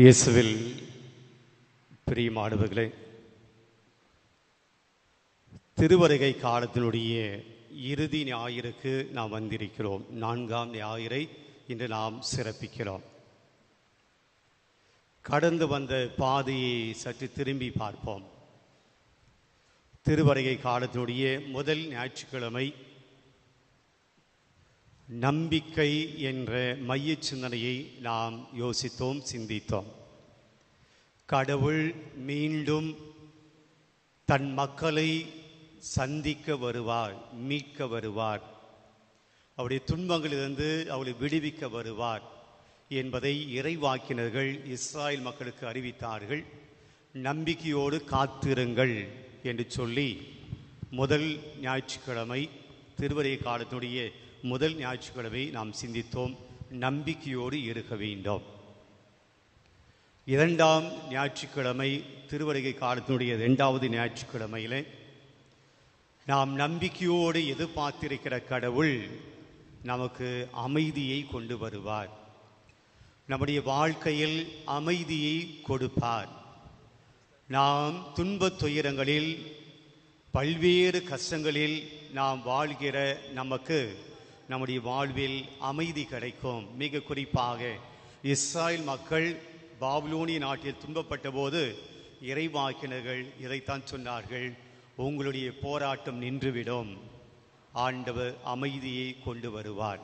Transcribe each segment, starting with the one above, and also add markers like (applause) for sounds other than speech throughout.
இயேசுவில் பிரியமானவர்களே திருவருகை காலத்தினுடைய இறுதி ஞாயிறுக்கு நாம் வந்திருக்கிறோம். நான்காம் ஞாயிறை இன்று நாம் சிறப்பிக்கிறோம். கடந்து வந்த பாதையை சற்று திரும்பி பார்ப்போம். திருவருகை காலத்தினுடைய முதல் ஞாயிற்றுக்கிழமை நம்பிக்கை என்ற மைய சிந்தனையை நாம் யோசித்தோம் சிந்தித்தோம். கடவுள் மீண்டும் தன் மக்களை சந்திக்க வருவார் மீட்க வருவார். அவருடைய துன்பங்களிலிருந்து அவளை விடுவிக்க வருவார் என்பதை இறைவாக்கினர்கள் இஸ்ராயல் மக்களுக்கு அறிவித்தார்கள். நம்பிக்கையோடு காத்திருங்கள் என்று சொல்லி முதல் ஞாயிற்றுக்கிழமை திருவரை காலத்துடைய முதல் ஞாயிற்றுக்கிழமை நாம் சிந்தித்தோம் நம்பிக்கையோடு இருக்க வேண்டும். இரண்டாம் ஞாயிற்றுக்கிழமை திருவருகை காலத்தினுடைய இரண்டாவது ஞாயிற்றுக்கிழமையிலே நாம் நம்பிக்கையோடு எதிர்பார்த்திருக்கிற கடவுள் நமக்கு அமைதியை கொண்டு வருவார். நம்முடைய வாழ்க்கையில் அமைதியை கொடுப்பார். நாம் துன்பத் துயரங்களில் பல்வேறு கஷ்டங்களில் நாம் வாழ்கிற நமக்கு நம்முடைய வாழ்வில் அமைதி கிடைக்கும். மிக குறிப்பாக இஸ்ராயல் மக்கள் பாபுலோனிய நாட்டில் துன்பப்பட்ட போது இறைவாக்கினர்கள் இதைத்தான் சொன்னார்கள். உங்களுடைய போராட்டம் நின்றுவிடும். ஆண்டவர் அமைதியை கொண்டு வருவார்.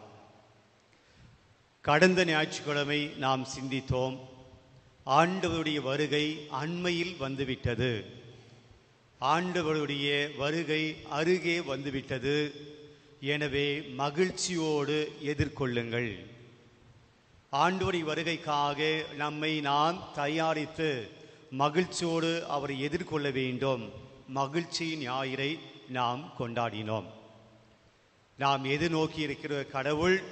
கடந்த ஞாயிற்றுக்கிழமை நாம் சிந்தித்தோம். ஆண்டவருடைய வருகை அண்மையில் வந்துவிட்டது. ஆண்டவருடைய வருகை அருகே வந்துவிட்டது. எனவே மகிழ்ச்சியோடு எதிர்கொள்ளுங்கள். ஆண்டவருடைய வருகைக்காக நம்மை நாம் தயாரித்து மகிழ்ச்சியோடு அவரை எதிர்கொள்ள வேண்டும். மகிழ்ச்சி ஞாயிறை நாம் கொண்டாடினோம். நாம் எது நோக்கி இருக்கிற கடவுள்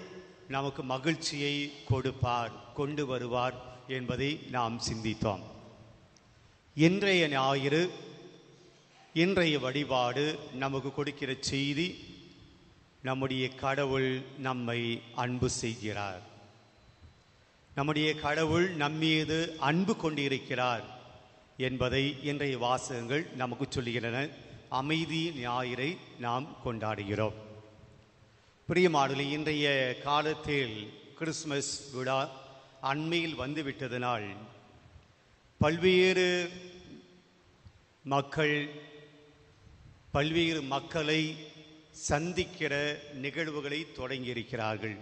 நமக்கு மகிழ்ச்சியை கொடுப்பார் கொண்டு வருவார் என்பதை நாம் சிந்தித்தோம். இன்றைய ஞாயிறு இன்றைய வழிபாடு நமக்கு கொடுக்கிற செய்தி நம்முடைய கடவுள் நம்மை அன்பு செய்கிறார். நம்முடைய கடவுள் நம்மீது அன்பு கொண்டிருக்கிறார் என்பதை இன்றைய வாசகங்கள் நமக்கு சொல்லுகின்றன. அமைதி ஞாயிறை நாம் கொண்டாடுகிறோம். பிரியமாடலி இன்றைய காலத்தில் கிறிஸ்மஸ் விழா அண்மையில் வந்துவிட்டதனால் பல்வேறு மக்கள் பல்வேறு மக்களை சந்திக்கிற நிகழ்வுகளை தொடங்கியிருக்கிறார்கள்.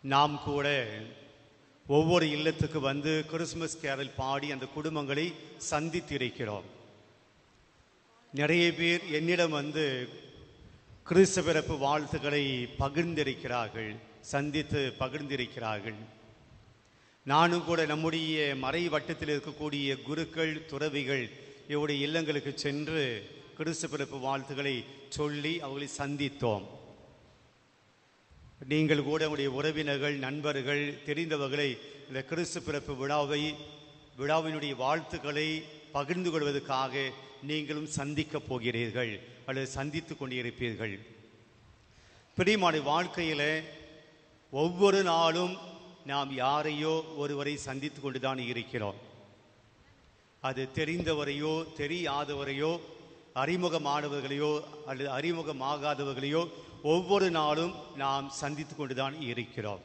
நாம் கூட ஒவ்வொரு இல்லத்துக்கு வந்து கிறிஸ்மஸ் கேரல் பாடி அந்த குடும்பங்களை சந்தித்திருக்கிறோம். நிறைய பேர் என்னிடம் வந்து கிறிஸ்து பிறப்பு வாழ்த்துக்களை பகிர்ந்திருக்கிறார்கள் சந்தித்து பகிர்ந்திருக்கிறார்கள். நானும் கூட நம்முடைய மறை வட்டத்தில் இருக்கக்கூடிய குருக்கள் துறவிகள் இவருடைய இல்லங்களுக்கு சென்று கிறிஸ்து பிறப்பு வாழ்த்துக்களை சொல்லி அவர்களை சந்தித்தோம். நீங்கள் கூட உங்களுடைய உறவினர்கள் நண்பர்கள் தெரிந்தவர்களை இந்த கிறிஸ்து பிறப்பு விழாவை விழாவினுடைய வாழ்த்துக்களை பகிர்ந்து கொள்வதற்காக நீங்களும் சந்திக்கப் போகிறீர்கள் அல்லது சந்தித்து கொண்டிருப்பீர்கள். பிரியமான வாழ்க்கையில் ஒவ்வொரு நாளும் நாம் யாரையோ ஒருவரை சந்தித்து கொண்டுதான் இருக்கிறோம். அது தெரிந்தவரையோ தெரியாதவரையோ அறிமுகமானவர்களையோ அல்லது அறிமுகமாகாதவர்களையோ ஒவ்வொரு நாளும் நாம் சந்தித்து கொண்டுதான் இருக்கிறோம்.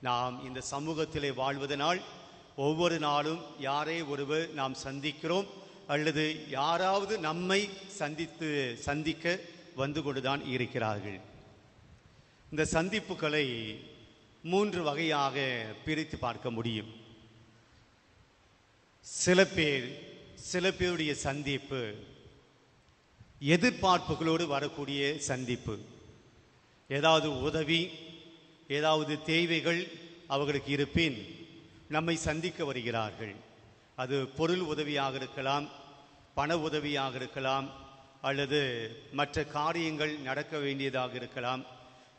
நாம் இந்த சமூகத்திலே வாழ்வதனால் ஒவ்வொரு நாளும் யாரே ஒருவர் நாம் சந்திக்கிறோம் அல்லது யாராவது நம்மை சந்தித்து சந்திக்க வந்து கொண்டுதான் இருக்கிறார்கள். இந்த சந்திப்புகளை மூன்று வகையாக பிரித்து பார்க்க முடியும். சில பேர் சில பேருடைய சந்திப்பு எதிர்பார்ப்புகளோடு வரக்கூடிய சந்திப்பு. ஏதாவது உதவி ஏதாவது தேவைகள் அவர்களுக்கு இருப்பின் நம்மை சந்திக்க வருகிறார்கள். அது பொருள் உதவியாக இருக்கலாம் பண உதவியாக இருக்கலாம் அல்லது மற்ற காரியங்கள் நடக்க வேண்டியதாக இருக்கலாம்.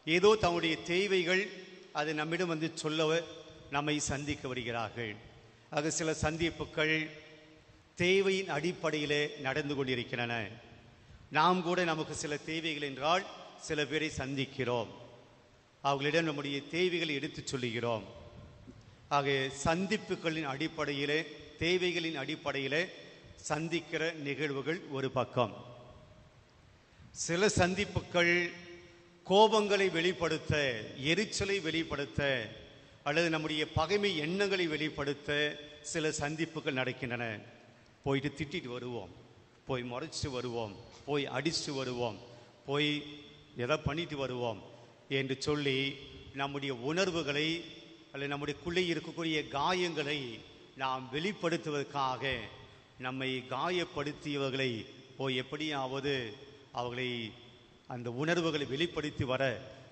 ஏதோ தம்முடைய தேவைகள் அது நம்மிடம் வந்து சொல்ல நம்மை சந்திக்க வருகிறார்கள். ஆக சில சந்திப்புகள் தேவையின் அடிப்படையிலே நடந்து கொண்டிருக்கின்றன. நாம் கூட நமக்கு சில தேவைகள் என்றால் சில பேரை சந்திக்கிறோம். அவர்களிடம் நம்முடைய தேவைகளை எடுத்துச் சொல்லுகிறோம். ஆக சந்திப்புகளின் அடிப்படையிலே தேவைகளின் அடிப்படையிலே சந்திக்கிற நிகழ்வுகள் ஒரு பக்கம். சில சந்திப்புகள் கோபங்களை வெளிப்படுத்த எரிச்சலை வெளிப்படுத்த அல்லது நம்முடைய பகைமை எண்ணங்களை வெளிப்படுத்த சில சந்திப்புகள் நடக்கின்றன. போயிட்டு திட்டிட்டு வருவோம். போய் முறைச்சிட்டு வருவோம் போய் அடிச்சுட்டு வருவோம் போய் எதை பண்ணிட்டு வருவோம் என்று சொல்லி நம்முடைய உணர்வுகளை அல்லது நம்முடையக்குள்ளே இருக்கக்கூடிய காயங்களை நாம் வெளிப்படுத்துவதற்காக நம்மை காயப்படுத்தியவர்களை போய் எப்படியாவது அவர்களை அந்த உணர்வுகளை வெளிப்படுத்தி வர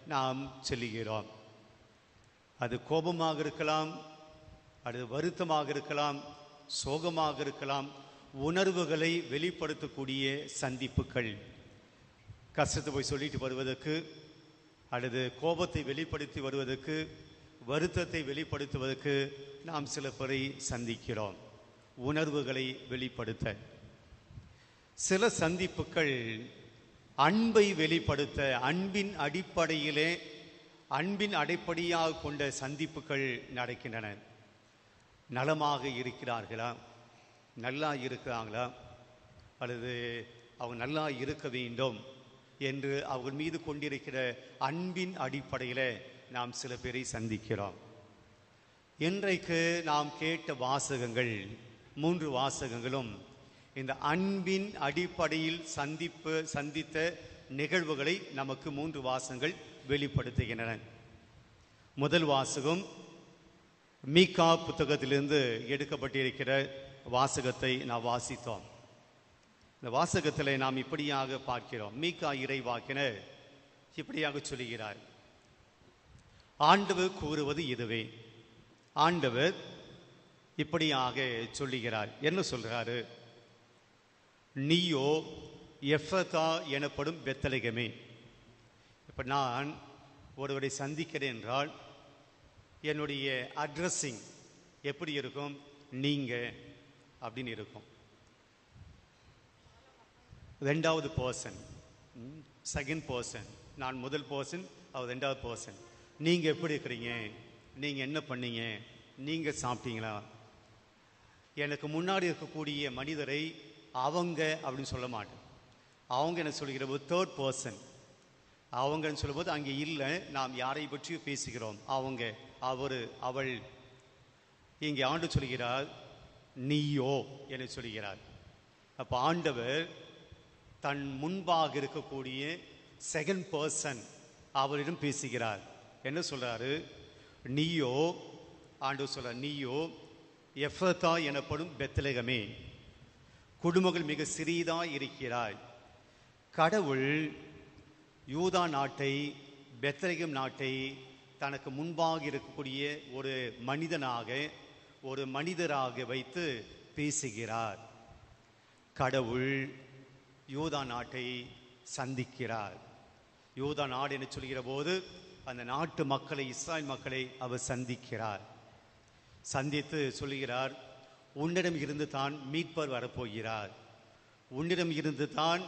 நாம் செல்லுகிறோம். அது கோபமாக இருக்கலாம் அது வருத்தமாக இருக்கலாம் சோகமாக இருக்கலாம் உணர்வுகளை வெளிப்படுத்தக்கூடிய சந்திப்புகள். கஷ்டத்தை போய் சொல்லிட்டு வருவதற்கு அல்லது கோபத்தை வெளிப்படுத்தி வருவதற்கு வருத்தத்தை வெளிப்படுத்துவதற்கு நாம் சில பேரை சந்திக்கிறோம். உணர்வுகளை வெளிப்படுத்த. சில சந்திப்புகள் அன்பை வெளிப்படுத்த அன்பின் அடிப்படையிலே அன்பின் அடிப்படையாக கொண்ட சந்திப்புகள் நடக்கின்றன. நலமாக இருக்கிறார்களா? நல்லா இருக்கிறாங்களா அல்லது அவங்க நல்லா இருக்க வேண்டும் என்று அவர்கள் மீது கொண்டிருக்கிற அன்பின் அடிப்படையில் நாம் சில பேரை சந்திக்கிறோம். இன்றைக்கு நாம் கேட்ட வாசகங்கள் மூன்று வாசகங்களும் இந்த அன்பின் அடிப்படையில் சந்திப்பு சந்தித்த நிகழ்வுகளை நமக்கு மூன்று வாசகங்கள் வெளிப்படுத்துகின்றன. முதல் வாசகம் மீகா புத்தகத்திலிருந்து எடுக்கப்பட்டிருக்கிற வாசகத்தை நாம் வாசித்தோம். இந்த வாசகத்தில் நாம் இப்படியாக பார்க்கிறோம். மீகா இறைவாக்கினர் இப்படியாக சொல்லுகிறார். ஆண்டவர் கூறுவது இதுவே. ஆண்டவர் இப்படியாக சொல்லுகிறார். என்ன சொல்கிறாரு நீயோ எஃபதா எனப்படும் பெத்தலகமே. இப்போ நான் ஒருவரை சந்திக்கிறேன் என்றால் என்னுடைய அட்ரஸிங் எப்படி இருக்கும்? நீங்கள் அப்படின்னு இருக்கும். ரெண்டாவது பர்சன் செகண்ட் பர்சன் நான் முதல் பர்சன் அவர் ரெண்டாவது பர்சன் நீங்கள் எப்படி இருக்கிறீங்க? நீங்கள் என்ன பண்ணீங்க? நீங்கள் சாப்பிட்டீங்களா? எனக்கு முன்னாடி இருக்கக்கூடிய மனிதரை அவங்க அப்படின்னு சொல்ல மாட்டேன். அவங்க என்ன சொல்கிற போது தேர்ட் பர்சன் அவங்கன்னு சொல்லும்போது அங்கே இல்லை நாம் யாரை பற்றியும் பேசுகிறோம். அவங்க அவர் அவள் இங்கே ஆண்டு சொல்கிறார் நீயோ என சொல்கிறார். அப்போ ஆண்டவர் தன் முன்பாக இருக்கக்கூடிய செகண்ட் பர்சன் அவரிடம் பேசுகிறார். என்ன சொல்கிறாரு நீயோ ஆண்டவர் சொல்கிறார் நீயோ எஃபதா எனப்படும் பெத்தலகமே குடும்பங்கள் மிக சிறியதாக இருக்கிறாய். கடவுள் யூதா நாட்டை பெத்தலகம் நாட்டை தனக்கு முன்பாக இருக்கக்கூடிய ஒரு மனிதனாக ஒரு மனிதராக வைத்து பேசுகிறார். கடவுள் யூதா நாட்டை சந்திக்கிறார். யூதா நாடு என்று சொல்கிற போது அந்த நாட்டு மக்களை இஸ்ராயல் மக்களை அவர் சந்திக்கிறார். சந்தித்து சொல்லுகிறார் உன்னிடம் இருந்து தான் மீட்பர் வரப்போகிறார். உன்னிடம் இருந்து தான்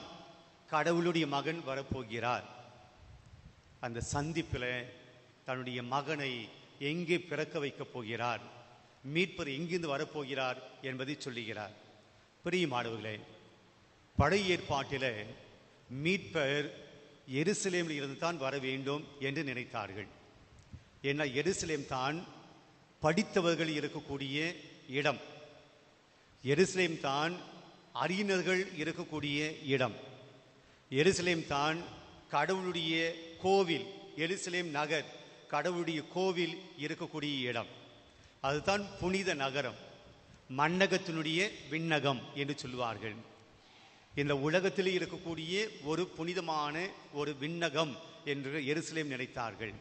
கடவுளுடைய மகன் வரப்போகிறார். அந்த சந்திப்பில் தன்னுடைய மகனை எங்கே பிறக்க வைக்கப் போகிறார்? மீட்பர் எங்கிருந்து வரப்போகிறார் என்பதை சொல்லுகிறார். பிரியமானவர்களே பழைய ஏற்பாட்டில் மீட்பர் எருசலேமில் இருந்து தான் வர வேண்டும் என்று நினைத்தார்கள். ஏன்னா எருசலேம் தான் படித்தவர்கள் இருக்கக்கூடிய இடம். எருசலேம் தான் அறிஞர்கள் இருக்கக்கூடிய இடம். எருசலேம் தான் கடவுளுடைய கோவில் எருசலேம் நகர் கடவுளுடைய கோவில் இருக்கக்கூடிய இடம். அதுதான் புனித நகரம் மன்னகத்தினுடைய விண்ணகம் என்று சொல்லுவார்கள். இந்த உலகத்தில் இருக்கக்கூடிய ஒரு புனிதமான ஒரு விண்ணகம் என்று எருசலேம் நினைத்தார்கள்.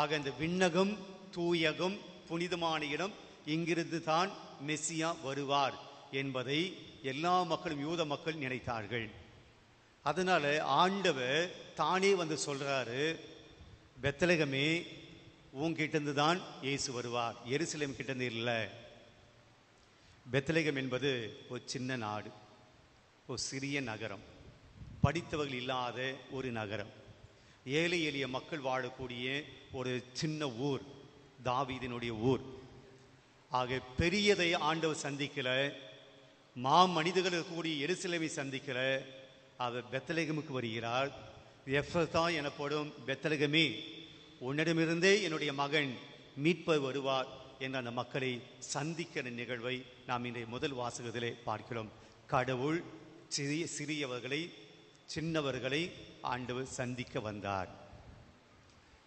ஆக இந்த விண்ணகம் தூயகம் புனிதமான இடம் இங்கிருந்து தான் மெஸ்ஸியா வருவார் என்பதை எல்லா மக்களும் யூத மக்கள் நினைத்தார்கள். அதனால் ஆண்டவர் தானே வந்து சொல்கிறாரு பெத்தலகமே உங்ககிட்டருந்து தான் இயேசு வருவார். எருசலேம் கிட்டேருந்து இல்லை. பெத்தலகம் என்பது ஒரு சின்ன நாடு. ஒரு சிறிய நகரம். படித்தவர்கள் இல்லாத ஒரு நகரம். ஏழை எளிய மக்கள் வாழக்கூடிய ஒரு சின்ன ஊர். தாவீதினுடைய ஊர். ஆக பெரியதை ஆண்டவர் சந்திக்கல. மா மனிதர்கள் இருக்கக்கூடிய எருசலேமை சந்திக்கல. அவர் பெத்தலகமுக்கு வருகிறார். எஃப்ரதா எனப்படும் பெத்தலகமே உன்னிடமிருந்தே என்னுடைய மகன் மீட்பர் வருவார் என்ற அந்த மக்களை சந்திக்கிற நிகழ்வை நாம் இன்றைய முதல் வாசகத்திலே பார்க்கிறோம். கடவுள் சிறிய சிறியவர்களை சின்னவர்களை ஆண்டவர் சந்திக்க வந்தார்.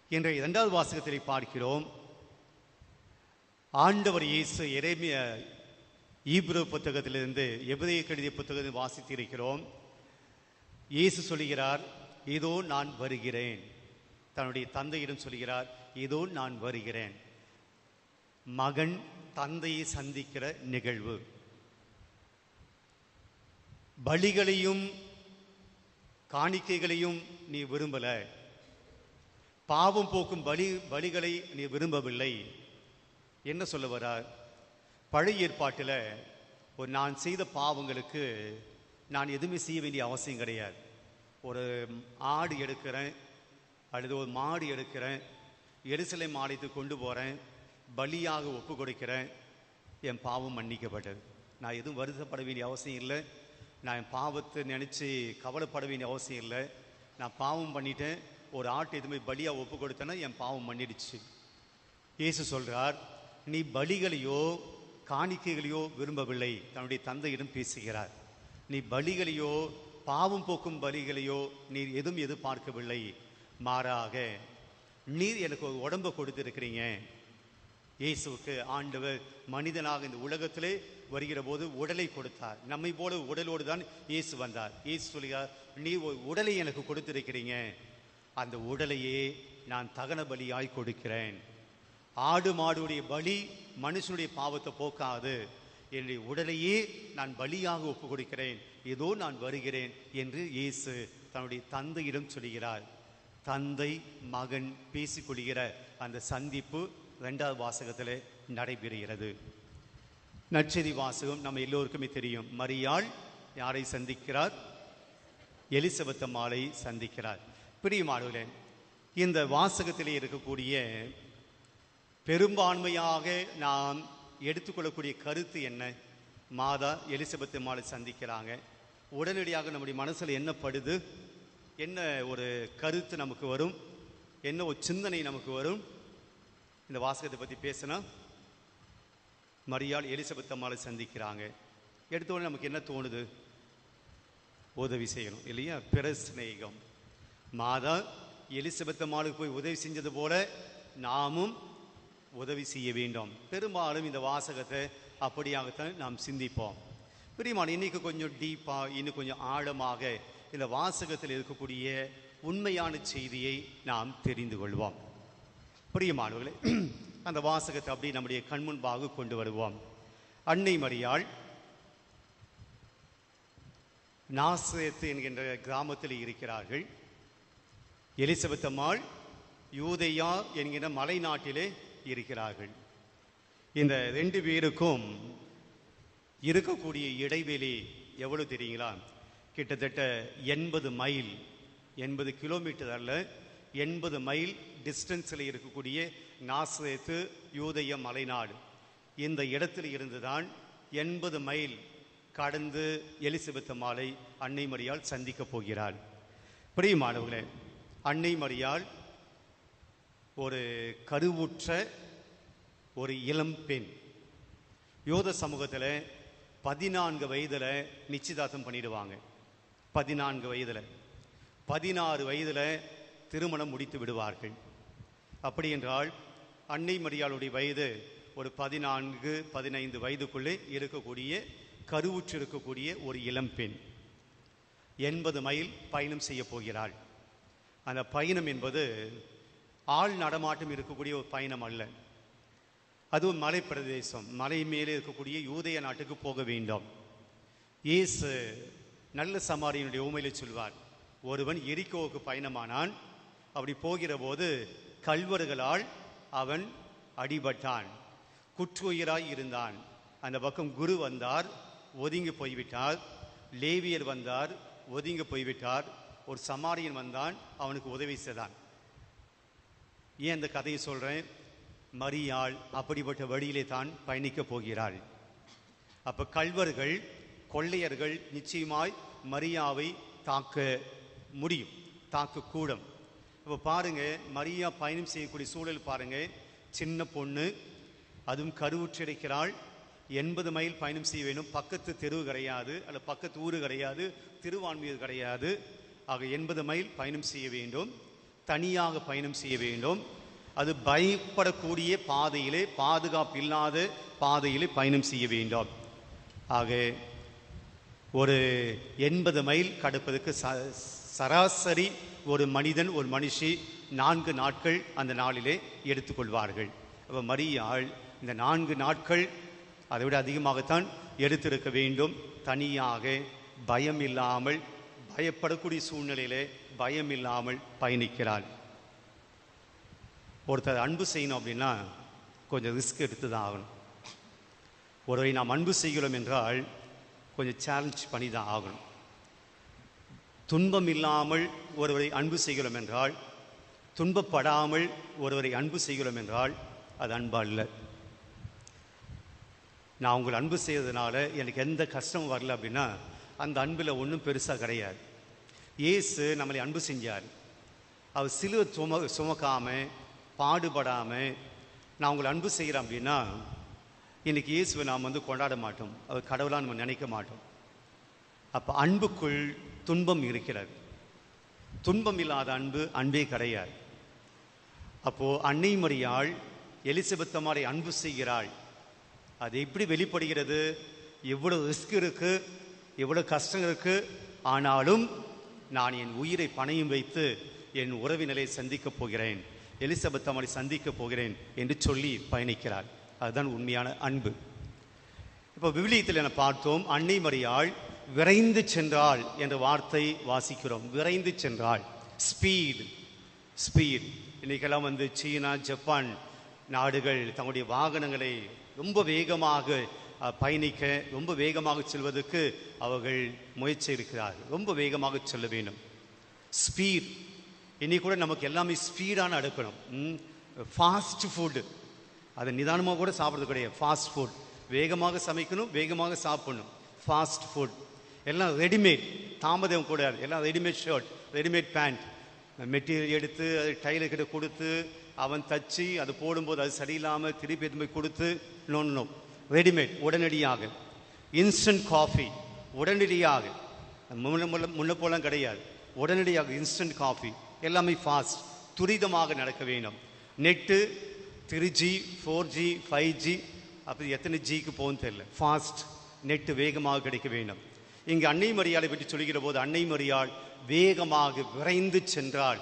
என்ற இரண்டாவது வாசகத்திலே பார்க்கிறோம். ஆண்டவர் இயேசு இறைமைய ஈப்ரோ புத்தகத்திலிருந்து எபிரேய கடித புத்தகத்தில் வாசித்திருக்கிறோம். இயேசு சொல்லுகிறார் இதோ நான் வருகிறேன். தன்னுடைய தந்தையிடம் சொல்கிறார் இதோ நான் வருகிறேன். மகன் தந்தையை சந்திக்கிற நிகழ்வு. பலிகளையும் காணிக்கைகளையும் நீ விரும்பல. பாவம் போக்கும் பலி பலிகளை நீ விரும்பவில்லை. என்ன சொல்ல வரார்? பழைய ஏற்பாட்டில் ஒரு நான் செய்த பாவங்களுக்கு நான் எதுவுமே செய்ய வேண்டிய அவசியம் கிடையாது. ஒரு ஆடு எடுக்கிறேன் அல்லது ஒரு மாடு எடுக்கிறேன். எரிசலை மாடித்து கொண்டு போகிறேன் பலியாக ஒப்பு கொடுக்கிறேன். என் பாவம் மன்னிக்கப்பட்டது. நான் எதுவும் வருத்தப்பட வேண்டிய அவசியம் இல்லை. நான் என் பாவத்தை நினச்சி கவலைப்பட வேண்டிய அவசியம் இல்லை. நான் பாவம் பண்ணிட்டேன். ஒரு ஆட்டை எதுவுமே பலியாக ஒப்பு கொடுத்தேன்னா என் பாவம் மன்னிடுச்சு. இயேசு சொல்கிறார் நீ பலிகளையோ காணிக்கைகளையோ விரும்பவில்லை. தன்னுடைய தந்தையிடம் பேசுகிறார் நீ பலிகளையோ பாவம் போக்கும் பலிகளையோ நீ எதுவும் எதிர்பார்க்கவில்லை. மாறாக நீர் எனக்கு ஒரு உடம்பை கொடுத்துருக்கிறீங்க. இயேசுவுக்கு ஆண்டவர் மனிதனாக இந்த உலகத்திலே வருகிற போது உடலை கொடுத்தார். நம்மை போல உடலோடு தான் இயேசு வந்தார். இயேசு சொல்லியார் நீ ஒரு உடலை எனக்கு கொடுத்திருக்கிறீங்க. அந்த உடலையே நான் தகன பலியாய் கொடுக்கிறேன். ஆடு மாடுடைய பலி மனுஷனுடைய பாவத்தை போக்காது. என்னுடைய உடலையே நான் பலியாக ஒப்பு கொடுக்கிறேன் ஏதோ நான் வருகிறேன் என்று இயேசு தன்னுடைய தந்தையிடம் சொல்கிறார் தந்தை மகன் பேசிக்கொள்கிற அந்த சந்திப்பு ரெண்டாவது வாசகத்தில் நடைபெறுகிறது. நச்செதி வாசகம் நம்ம எல்லோருக்குமே தெரியும். மரியாள் யாரை சந்திக்கிறார்? எலிசபெத் மாலை சந்திக்கிறார். பிரியமானவர்களே இந்த வாசகத்திலே இருக்கக்கூடிய பெரும்பான்மையாக நாம் எடுத்துக்கொள்ளக்கூடிய கருத்து என்ன? மாதா எலிசபெத்து மாலை சந்திக்கிறாங்க. உடனடியாக நம்முடைய மனசில் என்ன படுது? என்ன ஒரு கருத்து நமக்கு வரும்? என்ன ஒரு சிந்தனை நமக்கு வரும்? இந்த வாசகத்தை பற்றி பேசினா மரியாள் எலிசபெத் அம்மாவை சந்திக்கிறாங்க. எடுத்தோடனே நமக்கு என்ன தோணுது? உதவி செய்யணும் இல்லையா? பிற சிநேகம். மாதா எலிசபெத் அம்மாளுக்கு போய் உதவி செஞ்சது போல நாமும் உதவி செய்ய வேண்டும். பெரும்பாலும் இந்த வாசகத்தை அப்படியாகத்தான் நாம் சிந்திப்போம். பிரியமான இன்னைக்கு கொஞ்சம் டீப்பாக இன்னும் கொஞ்சம் ஆழமாக இந்த வாசகத்தில் இருக்கக்கூடிய உண்மையான செய்தியை நாம் தெரிந்து கொள்வோம். பிரியமானவர்களே (clears throat) அந்த வாசகத்தை அப்படி நம்முடைய கண்முன்பாக கொண்டு வருவோம். அன்னை மரியாள் நாசத்து என்கின்ற கிராமத்தில் இருக்கிறார்கள். எலிசபெத் அம்மாள் யூதையா என்கிற மலை நாட்டிலே இருக்கிறார்கள். இந்த ரெண்டு பேருக்கும் இருக்கக்கூடிய இடைவெளி எவ்வளவு தெரியுங்களா? கிட்டத்தட்ட எண்பது மைல் எண்பது கிலோமீட்டர் அல்ல எண்பது மைல் டிஸ்டன்ஸில் இருக்கக்கூடிய நாசேத்து யூதய மலைநாடு. இந்த இடத்தில் இருந்துதான் எண்பது மைல் கடந்து எலிசபெத் மாலை அன்னை மரியால் சந்திக்கப் போகிறாள். பிரியமானவர்களே அன்னை மரியால் ஒரு கருவுற்ற ஒரு இளம் பெண். யோத சமூகத்தில் பதினான்கு வயதில் நிச்சயதார்த்தம் பண்ணிடுவாங்க. பதினான்கு வயதில். பதினாறு வயதில் திருமணம் முடித்து விடுவார்கள். அப்படி என்றால் அன்னை மரியாளுடைய வயது ஒரு பதினான்கு பதினைந்து வயதுக்குள்ளே இருக்கக்கூடிய கருவுற்று இருக்கக்கூடிய ஒரு இளம்பெண் எண்பது மைல் பயணம் செய்ய போகிறாள். அந்த பயணம் என்பது ஆள் நடமாட்டம் இருக்கக்கூடிய ஒரு பயணம் அல்ல. அதுவும் மலை பிரதேசம் மலை மேலே இருக்கக்கூடிய யூதய நாட்டுக்கு போக வேண்டும். இயேசு நல்ல சமாரியனுடைய ஊமையில சொல்வார் ஒருவன் எரிக்கோவுக்கு பயணமானான் அப்படி போகிற போது கல்வர்களால் அவன் அடிபட்டான் குற்றுயிராய் இருந்தான். அந்த பக்கம் குரு வந்தார் ஒதுங்கி போய்விட்டார் லேவியர் வந்தார் ஒதுங்கி போய்விட்டார் ஒரு சமாரியன் வந்தான் அவனுக்கு உதவி செய்தான். ஏன் அந்த கதையை சொல்கிறேன் மரியாள் அப்படிப்பட்ட வழியிலே தான் பயணிக்கப் போகிறாள். அப்போ கல்வர்கள் கொள்ளையர்கள் நிச்சயமாய் மரியாவை தாக்க முடியும் தாக்க கூடும் இப்போ பாருங்கள் மரியா பயணம் செய்யக்கூடிய சூழல் பாருங்கள் சின்ன பொண்ணு அதுவும் கருவுற்றிருக்கிறாள் எண்பது மைல் பயணம் செய்ய வேண்டும். பக்கத்து தெருவு கிடையாது அல்ல பக்கத்து ஊர் கிடையாது திருவான்மையூர் கிடையாது. ஆக எண்பது மைல் பயணம் செய்ய வேண்டும். தனியாக பயணம் செய்ய வேண்டும். அது பயப்படக்கூடிய பாதையிலே பாதுகாப்பு இல்லாத பாதையிலே பயணம் செய்ய வேண்டும். ஆக ஒரு எண்பது மைல் கடப்பதுக்கு ச- சராசரி ஒரு மனிதன் ஒரு மனுஷி நான்கு நாட்கள் அந்த நாளிலே எடுத்துக்கொள்வார்கள். அப்போ மரியாள் இந்த நான்கு நாட்கள் அதை விட அதிகமாகத்தான் எடுத்திருக்க வேண்டும். தனியாக பயம் இல்லாமல் பயப்படக்கூடிய சூழ்நிலையிலே பயம் இல்லாமல் பயணிக்கிறாள். ஒருத்தர் அன்பு செய்யணும் அப்படின்னா கொஞ்சம் ரிஸ்க் எடுத்து தான் ஆகணும். ஒருவரை நாம் அன்பு செய்கிறோம் என்றால் கொஞ்சம் சேலஞ்ச் பண்ணி தான் ஆகணும். துன்பம் இல்லாமல் ஒருவரை அன்பு செய்கிறோம் என்றால் துன்பப்படாமல் ஒருவரை அன்பு செய்கிறோம் என்றால் அது அன்பு இல்லை. நான் உங்களை அன்பு செய்கிறதுனால எனக்கு எந்த கஷ்டமும் வரல அப்படின்னா அந்த அன்பில் ஒன்றும் பெருசாக கிடையாது. இயேசு நம்மளை அன்பு செஞ்சார். அவர் சிலுவை சும சுமக்காம பாடுபடாமல் நான் உங்களை அன்பு செய்கிறேன் அப்படின்னா இன்னைக்கு இயேசுவை நாம் வந்து கொண்டாட மாட்டோம். அவர் கடவுளாக நம்ம நினைக்க மாட்டோம். அப்போ அன்புக்குள் துன்பம் இருக்கிறது. துன்பம் இல்லாத அன்பு அன்பே கிடையாது. அப்போது அன்னை மரியாள் எலிசபெத் அம்மாரை அன்பு செய்கிறாள். அது எப்படி வெளிப்படுகிறது? எவ்வளோ ரிஸ்க் இருக்குது எவ்வளோ கஷ்டம் இருக்குது ஆனாலும் நான் என் உயிரை பணையும் வைத்து என் உறவினரை சந்திக்கப் போகிறேன். எலிசபெத் அம்மாரை சந்திக்கப் போகிறேன் என்று சொல்லி பயணிக்கிறாள் அதுதான் உண்மையான அன்பு. இப்போ விவிலியத்தில் என பார்த்தோம்? அன்னை மரியாள் விரைந்து சென்றாள் என்ற வார்த்தை வாசிக்கிறோம். விரைந்து சென்றாள். ஸ்பீடு ஸ்பீட் இன்னைக்கெல்லாம் வந்து சீனா ஜப்பான் நாடுகள் தங்களுடைய வாகனங்களை ரொம்ப வேகமாக பயணிக்க ரொம்ப வேகமாக செல்வதற்கு அவர்கள் முயற்சி இருக்கிறார்கள் ரொம்ப வேகமாக செல்ல வேண்டும். ஸ்பீட் இன்னைக்கு கூட நமக்கு எல்லாமே ஸ்பீடாக நடக்கணும் ஃபாஸ்ட் ஃபுட்டு அதை நிதானமாக கூட சாப்பிட்றது கிடையாது. ஃபாஸ்ட் ஃபுட் வேகமாக சமைக்கணும் வேகமாக சாப்பிடணும். ஃபாஸ்ட் ஃபுட் எல்லாம் ரெடிமேட் தாமதம் கூடாது. எல்லாம் readymade shirt readymade pant material எடுத்து அது டைலர் கிட்ட கொடுத்து அவன் தச்சு அது போடும்போது அது சரியில்லாமல் திருப்பி எடுத்து போய் கொடுத்து நோண்டணும் ரெடிமேட் உடனடியாக. இன்ஸ்டன்ட் காஃபி உடனடியாக. முன்ன முன்ன முன்ன போலாம் கிடையாது. உடனடியாக இன்ஸ்டன்ட் காஃபி எல்லாமே ஃபாஸ்ட் துரிதமாக நடக்க வேண்டும். Net three G four G five G அப்படி எத்தனை ஜிக்கு போகும் தெரியல. ஃபாஸ்ட் நெட்டு வேகமாக கிடைக்க வேண்டும். இங்கு அன்னை மரியாதை பற்றி சொல்கிற போது அன்னை மரியாள் வேகமாக விரைந்து சென்றாள்.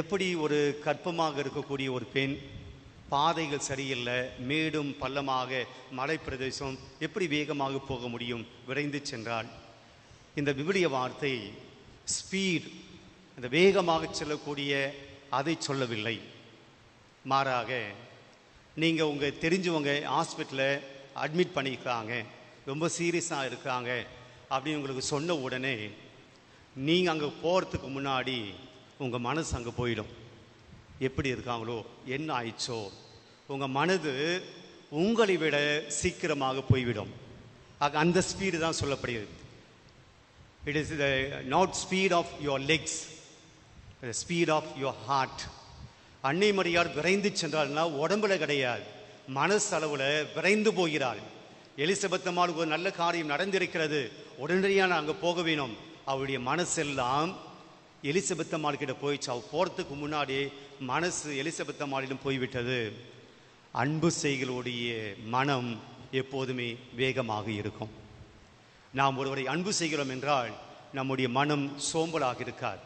எப்படி ஒரு கற்பமாக இருக்கக்கூடிய ஒரு பெண் பாதைகள் சரியில்லை மேடும் பள்ளமாக மலை பிரதேசம் எப்படி வேகமாக போக முடியும்? விரைந்து சென்றாள். இந்த விவிலிய வார்த்தை ஸ்பீட் இந்த வேகமாக செல்லக்கூடிய அதை சொல்லவில்லை. மாறாக நீங்கள் உங்கள் தெரிஞ்சவங்க ஹாஸ்பிட்டலில் அட்மிட் பண்ணியிருக்காங்க ரொம்ப சீரியஸாக இருக்காங்க அப்படின்னு உங்களுக்கு சொன்ன உடனே நீங்கள் அங்கே போகிறதுக்கு முன்னாடி உங்கள் மனசு அங்கே போயிடும். எப்படி இருக்காங்களோ என்ன ஆயிடுச்சோ உங்கள் மனது உங்களை விட சீக்கிரமாக போய்விடும். ஆக அந்த ஸ்பீடு தான் சொல்லப்படுகிறது. It is the not speed of your legs the speed of your heart அன்னை மரியார் விரைந்து சென்றாள்னா உடம்புல கிடையாது. மனசளவில் விரைந்து போகிறாள். எலிசபெத் அம்மாளுக்கு ஒரு நல்ல காரியம் நடந்திருக்கிறது. உடனடியாக அங்கே போக வேணும். அவளுடைய மனசெல்லாம் எலிசபெத் அம்மாள் போயிடுச்சு. அவள் போகிறதுக்கு முன்னாடி மனசு எலிசபெத் அம்மாளிடம் போய்விட்டது. அன்பு செய்களுடைய மனம் எப்போதுமே வேகமாக இருக்கும். நாம் ஒருவரை அன்பு செய்கிறோம் என்றால் நம்முடைய மனம் சோம்பலாக இருக்காது.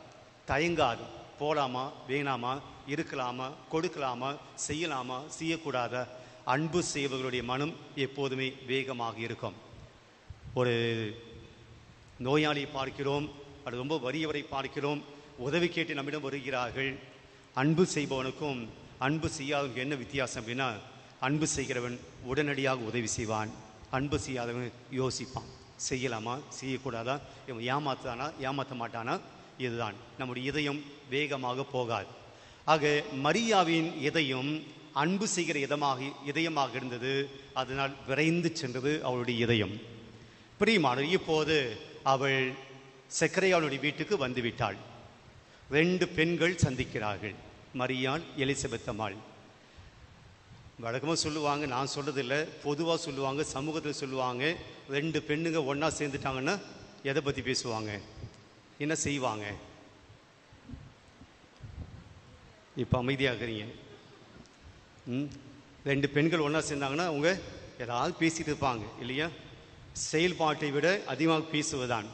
தயங்காது. போலாமா? வேணாமா? இருக்கலாமா கொடுக்கலாமா செய்யலாமா செய்யக்கூடாத அன்பு செய்பவர்களுடைய மனம் எப்போதுமே வேகமாக இருக்கும். ஒரு நோயாளியை பார்க்கிறோம் அது ரொம்ப வறியவரை பார்க்கிறோம் உதவி கேட்டு நம்மிடம் வருகிறார்கள். அன்பு செய்பவனுக்கும் அன்பு செய்யாதவனுக்கு என்ன வித்தியாசம் அப்படின்னா அன்பு செய்கிறவன் உடனடியாக உதவி செய்வான். அன்பு செய்யாதவன் யோசிப்பான். செய்யலாமா செய்யக்கூடாதா? இவன் ஏமாத்தானா ஏமாற்ற மாட்டானா? இதுதான். நம்முடைய இதயம் வேகமாக போகாது. ஆக மரியாவின் இதயம் அன்பு செய்கிற இதமாக இதயமாக இருந்தது. அதனால் விரைந்து சென்றது அவளுடைய இதயம். பிரியமானவர் இப்போது அவள் செக்கரையாளுடைய வீட்டுக்கு வந்துவிட்டாள். ரெண்டு பெண்கள் சந்திக்கிறார்கள். மரியாள் எலிசபெத் அம்மாள். வழக்கமாக சொல்லுவாங்க நான் சொல்கிறதில்ல பொதுவாக சொல்லுவாங்க சமூகத்தில் சொல்லுவாங்க ரெண்டு பெண்ணுங்க ஒன்றா சேர்ந்துட்டாங்கன்னா எதை பற்றி பேசுவாங்க? என்ன செய்வாங்க? இப்போ அமைதியாகிறீங்க. ம்? ரெண்டு பெண்கள் ஒன்றா சேர்ந்தாங்கன்னா அவங்க ஏதாவது பேசிட்டு இருப்பாங்க இல்லையா? செயல்பாட்டை விட அதிகமாக பேசுவதுதான்.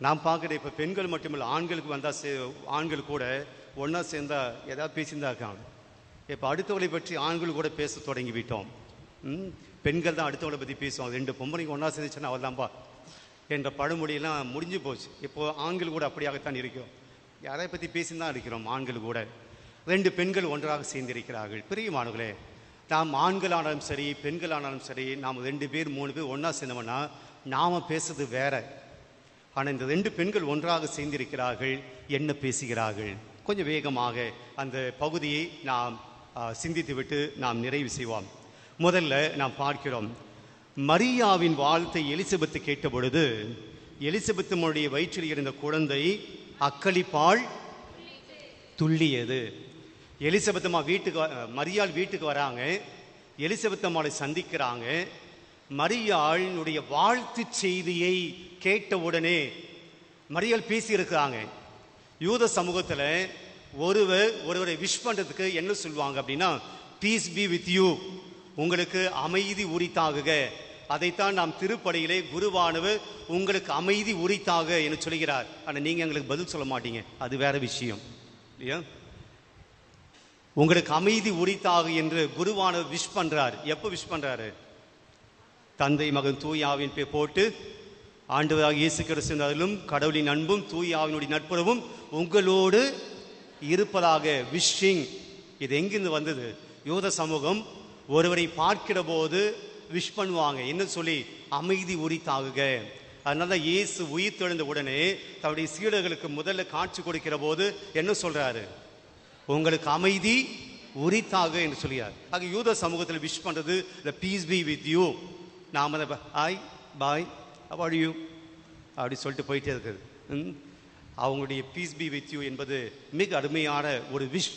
நான் பார்க்குற இப்போ பெண்கள் மட்டுமில்லை ஆண்களுக்கு வந்தால் சே ஆண்கள் கூட ஒன்றா சேர்ந்தால் ஏதாவது பேசியிருந்தா இருக்காங்க. இப்போ அடுத்தவளை பற்றி ஆண்கள் கூட பேச தொடங்கி விட்டோம் ம்? பெண்கள் தான் அடுத்தவளை பற்றி பேசுவாங்க. ரெண்டு பொம்பளைங்க ஒன்றா சேர்ந்துச்சுன்னா அவள் தான்ப்பா என்ற பழமொழியெல்லாம் முடிஞ்சு போச்சு. இப்போது ஆண்கள் கூட அப்படியாகத்தான் இருக்கும். யாரை பற்றி பேசி தான் இருக்கிறோம் ஆண்கள் கூட. ரெண்டு பெண்கள் ஒன்றாக சேர்ந்திருக்கிறார்கள். பிரியமானவர்களே நாம் ஆண்களானாலும் சரி பெண்களானாலும் சரி நாம் ரெண்டு பேர் மூணு பேர் ஒன்றா சேர்ந்தோம்னா நாம் பேசுறது வேற. ஆனால் இந்த ரெண்டு பெண்கள் ஒன்றாக சேர்ந்திருக்கிறார்கள் என்ன பேசுகிறார்கள்? கொஞ்சம் வேகமாக அந்த பகுதியை நாம் சிந்தித்துவிட்டு நாம் நிறைவு செய்வோம். முதல்ல நாம் பார்க்கிறோம். மரியாவின் வாழ்த்தை எலிசபெத்து கேட்ட பொழுது எலிசபெத்துடைய வயிற்றில் இருந்த குழந்தை அக்களிப்பால் துள்ளியது. எலிசபெத்தம்மா வீட்டுக்கு வ- மரியாள் வீட்டுக்கு வராங்க. எலிசபெத்தம்மாவை சந்திக்கிறாங்க. மரியாளினுடைய வாழ்த்து செய்தியை கேட்ட உடனே மரியாள் பேசியிருக்கிறாங்க. யூத சமூகத்தில் ஒருவர் ஒருவரை விஷ் பண்ணுறதுக்கு என்ன சொல்லுவாங்க அப்படின்னா பீஸ் பி வித் யூ உங்களுக்கு அமைதி உரித்தாகுக. அதைத்தான் நாம் திருப்படையிலே குருவானவர் உங்களுக்கு அமைதி உரித்தாக என்று சொல்கிறார். ஆனால் நீங்கள் எங்களுக்கு பதில் சொல்ல மாட்டீங்க. அது வேற விஷயம். இல்லையா? உங்களுக்கு அமைதி உரித்தாகு என்று குருவானவர் விஷ் பண்றார். எப்போ விஷ் பண்றாரு? தந்தை மகன் தூயாவின் போய் போட்டு ஆண்டவராக இயேசு கிறிஸ்துவின் கடவுளின் அன்பும் தூயாவினுடைய நட்புறவும் உங்களோடு இருப்பதாக விஷிங் இது எங்கிருந்து வந்தது? யூத சமூகம் ஒருவரை பார்க்கிற போது விஷ் பண்ணுவாங்க. என்ன சொல்லி அமைதி உரித்தாகுக. அதனால தான் இயேசு உயிர் தெழுந்த உடனே தன்னுடைய சீடர்களுக்கு முதல்ல காட்சி கொடுக்கிற போது என்ன சொல்றாரு? உங்களுக்கு அமைதி உரித்தாக என்று சொல்லியார். ஆக யூத சமூகத்தில் விஷ் பண்ணுறது the peace be with you நாம் அதை ஆய் பாய் about யூ அப்படி சொல்லிட்டு போயிட்டே இருக்குது. ம்? அவங்களுடைய பீஸ் பி வித் யூ என்பது மிக அருமையான ஒரு விஷ்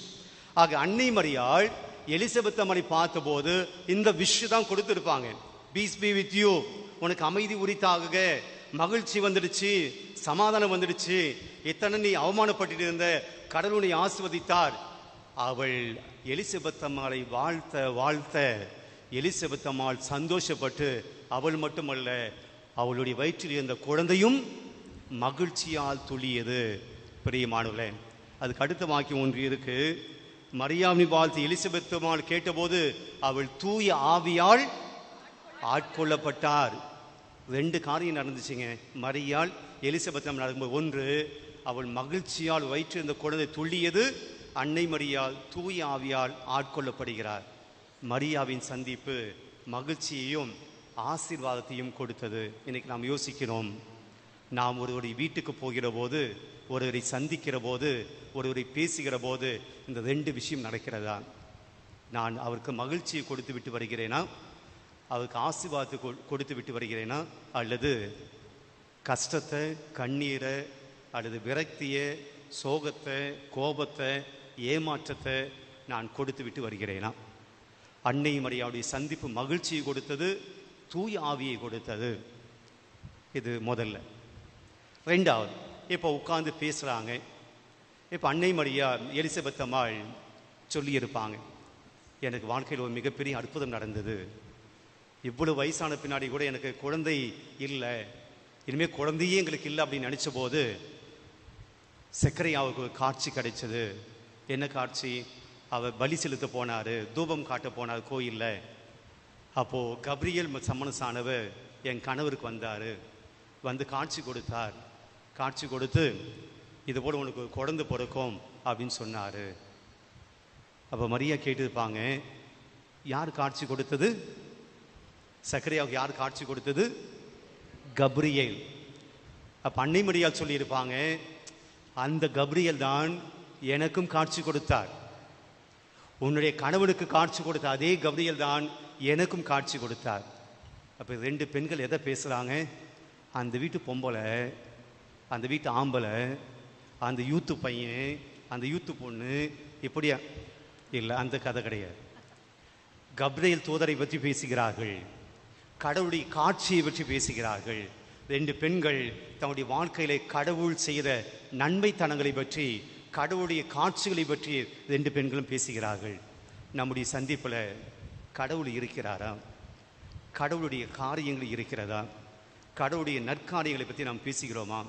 ஆக அன்னை மரியாள் எலிசபெத் அம்மனை பார்த்தபோது இந்த விஷ் தான் கொடுத்துருப்பாங்க. பீஸ் பி வித் யூ உனக்கு அமைதி உரித்தாக மகிழ்ச்சி வந்துடுச்சு சமாதானம் வந்துடுச்சு. எத்தனை நீ அவமானப்பட்டு இருந்த கடவுளை ஆசிர்வதித்தார். அவள் எலிசபெத் அம்மாளை வாழ்த்த வாழ்த்த. எலிசபெத் அம்மாள் சந்தோஷப்பட்டு அவள் மட்டுமல்ல அவளுடைய வயிற்றில் இருந்த குழந்தையும் மகிழ்ச்சியால் துளியது. பிரியமானவர்களே அதுக்கு அடுத்த வாக்கியம் ஒன்று இருக்கு. மரியாமி வாழ்த்து எலிசபெத் அம்மாள் கேட்டபோது அவள் தூய ஆவியால் ஆட்கொள்ளப்பட்டார். ரெண்டு காரியம் நடந்துச்சுங்க. மரியாள் எலிசபெத் நடக்கும்போது ஒன்று அவள் மகிழ்ச்சியால் வயிற்றிருந்த குழந்தை துள்ளியது. அன்னை மரியால் தூய ஆவியால் ஆட்கொள்ளப்படுகிறார். மரியாவின் சந்திப்பு மகிழ்ச்சியையும் ஆசீர்வாதத்தையும் கொடுத்தது. இன்னைக்கு நாம் யோசிக்கிறோம். நாம் ஒருவருடைய வீட்டுக்கு போகிற போது ஒருவரை சந்திக்கிற போது ஒருவரை பேசுகிற போது இந்த ரெண்டு விஷயம் நடக்கிறதா? நான் அவருக்கு மகிழ்ச்சியை கொடுத்து விட்டு வருகிறேனா? அவருக்கு ஆசீர்வாதத்தை கொ- கொடுத்து விட்டு வருகிறேனா? அல்லது கஷ்டத்தை கண்ணீரை அல்லது விரக்தியை சோகத்தை கோபத்தை ஏமாற்றத்தை நான் கொடுத்து விட்டு வருகிறேனா? அன்னை மரியாவுடைய சந்திப்பு மகிழ்ச்சியை கொடுத்தது தூய ஆவியை கொடுத்தது. இது முதல்ல. ரெண்டாவது இப்போ உட்காந்து பேசுகிறாங்க இப்போ அன்னை மரியா எலிசபெத் அம்மாள் சொல்லியிருப்பாங்க. எனக்கு வாழ்க்கையில் ஒரு மிகப்பெரிய அற்புதம் நடந்தது. இவ்வளோ வயசான பின்னாடி கூட எனக்கு குழந்தை இல்லை. இனிமேல் குழந்தையே எங்களுக்கு இல்லை அப்படின்னு நினச்ச போது செக்கரையாவுக்கு ஒரு காட்சி கிடைச்சது. என்ன காட்சி? அவர் பலி செலுத்த போனார் தூபம் காட்ட போனார் கோயிலில். அப்போது கப்ரியல் சம்மனசானவர் என் கணவருக்கு வந்தார். வந்து காட்சி கொடுத்தார். காட்சி கொடுத்து இது போல் உனக்கு ஒரு குழந்தை பிறக்கும் அப்படின்னு சொன்னார். அப்போ மரியா கேட்டிருப்பாங்க யார் காட்சி கொடுத்தது? சக்கரையாவுக்கு யார் காட்சி கொடுத்தது? கப்ரியேல். அப்போ அன்னை மரியா சொல்லியிருப்பாங்க அந்த கப்ரியல் தான் எனக்கும் காட்சி கொடுத்தார். உன்னுடைய கணவனுக்கு காட்சி கொடுத்த அதே கப்ரியல் தான் எனக்கும் காட்சி கொடுத்தார். அப்போ ரெண்டு பெண்கள் எதை பேசுகிறாங்க அந்த வீட்டு பொம்பளை அந்த வீட்டு ஆம்பளை அந்த யூத்து பையன் அந்த யூத்து பொண்ணு இப்படியா? இல்லை அந்த கதை கிடையாது. கப்ரியல் தூதரை பற்றி பேசுகிறார்கள். கடவுளுடைய காட்சியை பற்றி பேசுகிறார்கள். ரெண்டு பெண்கள் தன்னுடைய வாழ்க்கையிலே கடவுள் செய்த நன்மைத்தனங்களை பற்றி கடவுளுடைய காட்சிகளை பற்றி ரெண்டு பெண்களும் பேசுகிறார்கள். நம்முடைய சந்திப்பில் கடவுள் இருக்கிறாரா? கடவுளுடைய காரியங்கள் இருக்கிறதா? கடவுளுடைய நற்காரியங்களை பற்றி நாம் பேசுகிறோமா?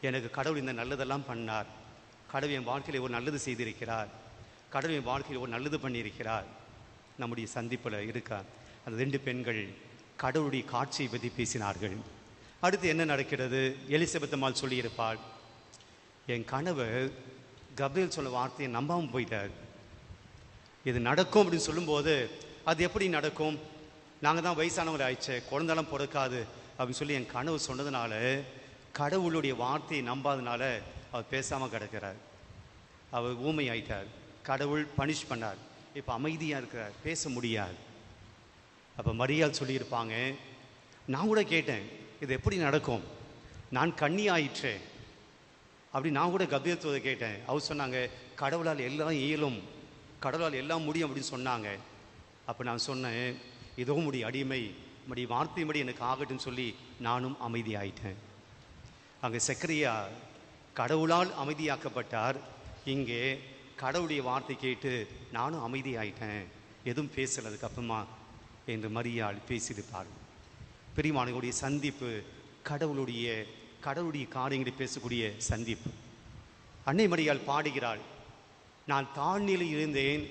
எனக்கு கடவுள் இந்த நல்லதெல்லாம் பண்ணார். கடவுள் என் வாழ்க்கையில் ஒரு நல்லது செய்திருக்கிறார். கடவுள் என் வாழ்க்கையில் ஒரு நல்லது பண்ணியிருக்கிறார். நம்முடைய சந்திப்பில் இருக்கா? அந்த ரெண்டு பெண்கள் கடவுளுடைய காட்சியை பற்றி பேசினார்கள். அடுத்து என்ன நடக்கிறது? எலிசபெத்தம்மாள் சொல்லியிருப்பாள் என் கனவு கப்ரியல் சொன்ன வார்த்தையை நம்பாமல் போயிட்டார். இது நடக்கும் அப்படின்னு சொல்லும்போது அது எப்படி நடக்கும்? நாங்கள் தான் வயசானவங்க ஆயிடுச்சு குழந்தெல்லாம் பிறக்காது அப்படின்னு சொல்லி என் கனவு சொன்னதுனால கடவுளுடைய வார்த்தையை நம்பாதனால அவர் பேசாமல் கிடக்கிறார். அவர் ஊமை ஆயிட்டார் கடவுள் பனிஷ் பண்ணார். இப்போ அமைதியாக இருக்கிறார். பேச முடியாது. அப்போ மரியாள் சொல்லியிருப்பாங்க. நான் கூட கேட்டேன் இது எப்படி நடக்கும்? நான் கண்ணி ஆயிற்றே அப்படி நான் கூட கபீரத்துவத்தை கேட்டேன். அவர் சொன்னாங்க கடவுளால் எல்லாம் இயலும். கடவுளால் எல்லாம் முடியும் அப்படின்னு சொன்னாங்க. அப்போ நான் சொன்னேன் இதோ முடி அடிமை. முடி வார்த்தையும்படி எனக்கு ஆகட்டும்னு சொல்லி நானும் அமைதியாயிட்டேன். அங்கே சக்கரியா கடவுளால் அமைதியாக்கப்பட்டார். இங்கே கடவுளுடைய வார்த்தை கேட்டு நானும் அமைதியாயிட்டேன். எதுவும் பேசல அதுக்கப்புறமா என்று மரியாள் பேசியிருப்பார்கள். பெரியமானவர்களுடைய சந்திப்பு கடவுளுடைய கடவுளுடைய காரியங்களை பேசக்கூடிய சந்திப்பு. அன்னை மரியால் பாடுகிறாள் நான் தாழ்நிலையில் இருந்தேன்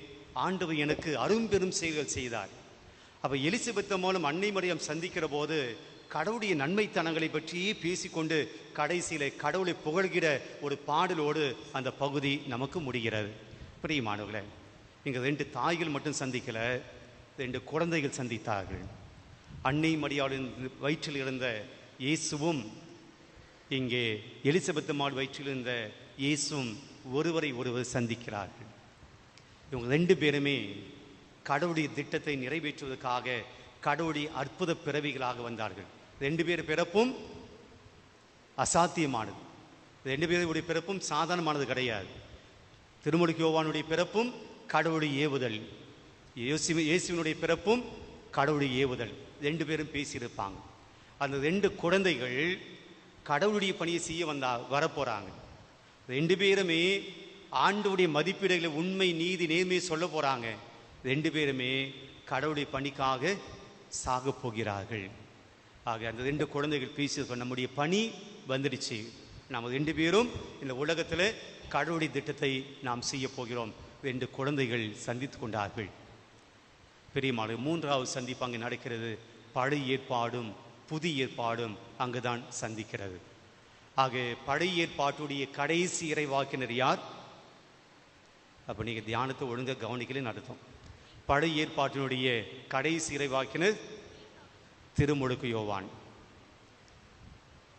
ஆண்டவர் எனக்கு அரும்பெரும் செயல்கள் செய்தார். அப்ப எலிசபெத்த மூலம் அன்னை மரியம் சந்திக்கிற போது கடவுளுடைய நன்மைத்தனங்களை பற்றியே பேசிக்கொண்டு கடைசியில் கடவுளை புகழ்கிற ஒரு பாடலோடு அந்த பகுதி நமக்கு முடிகிறது. பிரியமானவர்களே இங்கே ரெண்டு தாய்கள் மட்டும் சந்திக்கலை ரெண்டு குழந்தைகள் சந்தித்தார்கள். அன்னை மடியாளின் வயிற்றில் இருந்த இயேசுவும் இங்கே எலிசபெத் மாள் வயிற்றில் இருந்த இயேசுவும் ஒருவரை ஒருவர் சந்திக்கிறார்கள். இவங்க ரெண்டு பேருமே கடவுளுடைய திட்டத்தை நிறைவேற்றுவதற்காக கடவுளுடைய அற்புத பிறவிகளாக வந்தார்கள். ரெண்டு பேர் பிறப்பும் அசாத்தியமானது. ரெண்டு பேருடைய பிறப்பும் சாதாரணமானது கிடையாது. திருமுடிக்கு யோவானுடைய பிறப்பும் கடவுளுடைய ஏவுதல். இயேசு இயேசுவினுடைய பிறப்பும் கடவுளுடைய ஏவுதல். ரெண்டு பேரும் பேசியிருப்பாங்க. அந்த ரெண்டு குழந்தைகள் கடவுளுடைய பணியை செய்ய வந்தா வரப்போகிறாங்க ரெண்டு பேருமே ஆண்டவுடைய மதிப்பீடுகளை உண்மை நீதி நேர்மையை சொல்ல போகிறாங்க ரெண்டு பேருமே கடவுளுடைய பணிக்காக சாக போகிறார்கள். ஆக அந்த ரெண்டு குழந்தைகள் பேசி நம்முடைய பணி வந்துடுச்சு. நாம் ரெண்டு பேரும் இந்த உலகத்தில் கடவுளுடைய திட்டத்தை நாம் செய்ய போகிறோம். ரெண்டு குழந்தைகள் சந்தித்து கொண்டார்கள். பெரியமாடு மூன்றாவது சந்திப்பு அங்கே நடக்கிறது. பழைய ஏற்பாடும் புதிய ஏற்பாடும் அங்குதான் சந்திக்கிறது. ஆக பழைய ஏற்பாட்டுடைய கடைசி இறைவாக்கினர் யார்? அப்போ நீங்கள் தியானத்தை ஒழுங்கா கவனிக்கலே நடத்தும் பழைய ஏற்பாட்டினுடைய கடைசி இறைவாக்கினர் திருமுழுக்கு யோவான்.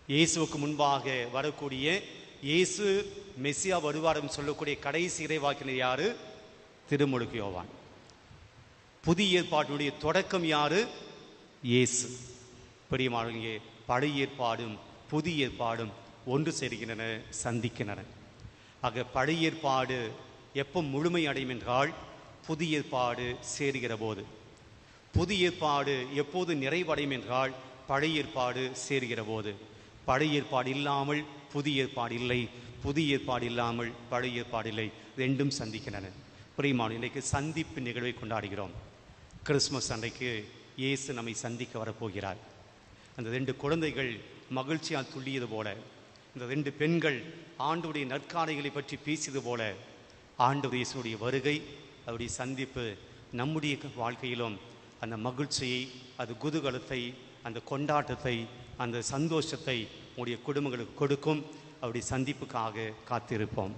இயேசுவுக்கு முன்பாக வரக்கூடிய இயேசு மெஸ்ஸியா வருவாரம் சொல்லக்கூடிய கடைசி இறைவாக்கினர் யாரு? திருமுழுக்கு யோவான். புதிய ஏற்பாட்டினுடைய தொடக்கம் யாரு? இயேசு. பெரியமானவங்க பழைய ஏற்பாடும் புதிய ஏற்பாடும் ஒன்று சேர்கின்றன சந்திக்கின்றன. ஆக பழைய ஏற்பாடு எப்போ முழுமை அடையும் என்றால் புதிய ஏற்பாடு சேருகிற போது. புதிய ஏற்பாடு எப்போது நிறைவடையும் என்றால் பழைய ஏற்பாடு சேருகிற போது. பழைய ஏற்பாடு இல்லாமல் புதிய ஏற்பாடு இல்லை. புதிய ஏற்பாடு இல்லாமல் பழைய ஏற்பாடு இல்லை. ரெண்டும் சந்திக்கின்றன. பிரியமான இன்றைக்கு சந்திப்பு நிகழ்வை கொண்டாடுகிறோம். கிறிஸ்மஸ் அன்றைக்கு இயேசு நம்மை சந்திக்க வரப்போகிறார். அந்த ரெண்டு குழந்தைகள் மகிழ்ச்சியால் துள்ளியது போல இந்த ரெண்டு பெண்கள் ஆண்டுடைய நற்காரியங்களை பற்றி பேசியது போல ஆண்டு இயேசுடைய வருகை அவருடைய சந்திப்பு நம்முடைய வாழ்க்கையிலும் அந்த மகிழ்ச்சியை அது குதூகலத்தை அந்த கொண்டாட்டத்தை அந்த சந்தோஷத்தை உடைய குடும்பங்களுக்கு கொடுக்கும். அவருடைய சந்திப்புக்காக காத்திருப்போம்.